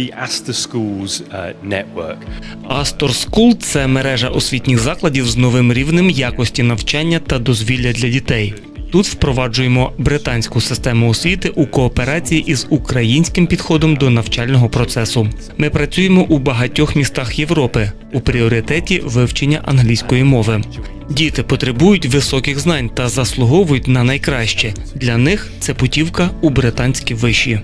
the Astor Schools uh, network. Астор Скул це мережа освітніх закладів з новим рівнем якості навчання та дозвілля для дітей. Тут впроваджуємо британську систему освіти у кооперації із українським підходом до навчального процесу. Ми працюємо у багатьох містах Європи у пріоритеті вивчення англійської мови. Діти потребують високих знань та заслуговують на найкраще. Для них це путівка у британські виші.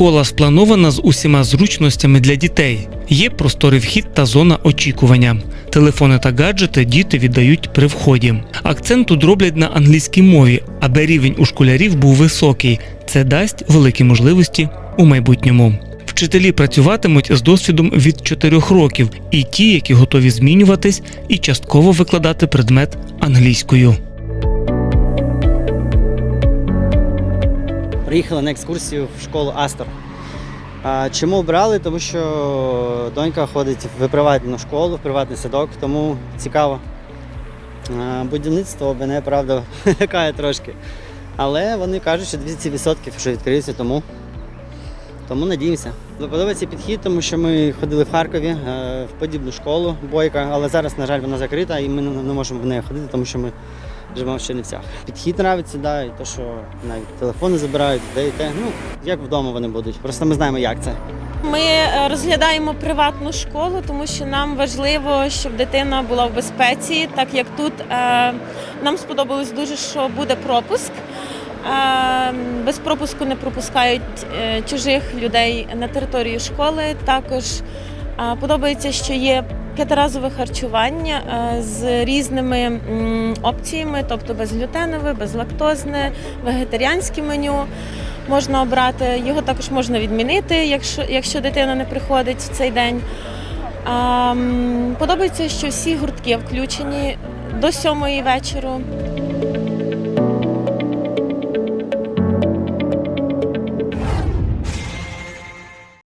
Школа спланована з усіма зручностями для дітей. Є просторий вхід та зона очікування. Телефони та гаджети діти віддають при вході. Акцент тут роблять на англійській мові, аби рівень у школярів був високий. Це дасть великі можливості у майбутньому. Вчителі працюватимуть з досвідом від 4 років, і ті, які готові змінюватись і частково викладати предмет англійською. Приїхали на екскурсію в школу Астор. Чому обрали? Тому що донька ходить в приватну школу, в приватний садок, тому цікаво. Будівництво мене, правда, лякає трошки. Але вони кажуть, що 200% що відкриються, тому, тому надіємося. Подобається підхід, тому що ми ходили в Харкові е, в подібну школу бойка, але зараз, на жаль, вона закрита і ми не можемо в неї ходити, тому що ми живемо в Чернівцях. Підхід нравиться, да, і те, що навіть телефони забирають, де і те. Ну, як вдома вони будуть. Просто ми знаємо, як це. Ми е, розглядаємо приватну школу, тому що нам важливо, щоб дитина була в безпеці, так як тут е, нам сподобалось дуже, що буде пропуск. Е, без пропуску не пропускають чужих людей на територію школи. Також подобається, що є п'ятиразове харчування е, з різними опціями, тобто безглютенове, безлактозне, вегетаріанське меню можна обрати. Його також можна відмінити, якщо, якщо дитина не приходить в цей день. Подобається, що всі гуртки включені до сьомої вечора.